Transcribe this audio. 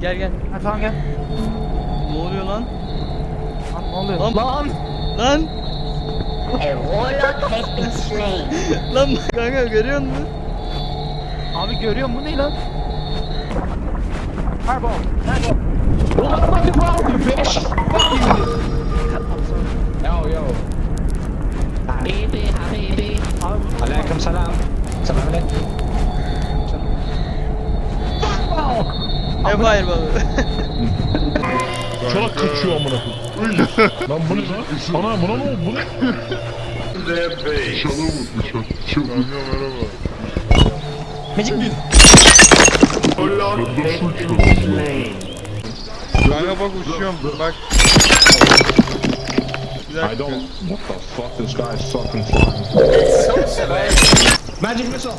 Gel gel. Ha tamam gel. Ne oluyor lan? Lan ne oluyor? Lan. Lan. Lan. A warlock has been slain. Lan kanka görüyor musun? Abi görüyor musun bu ne lan? Fireball. Fireball. Ulan fucking wow you bitch. Fuck you. Yo yo. Habibi, habibi. Abi Aleyküm selam. Selam aleyküm. E hayır baba. Çolak kaçıyor amına koyayım. Lan bu ne lan? Ana buna ne oldu? Bu ne? Dışarı vurmuş. Kanka merhaba. Magic Bee. Kanka bak uçuyorum. Bak. Bir I dakika. don't. What the fuck? This guy is fucking flying. Magic missile.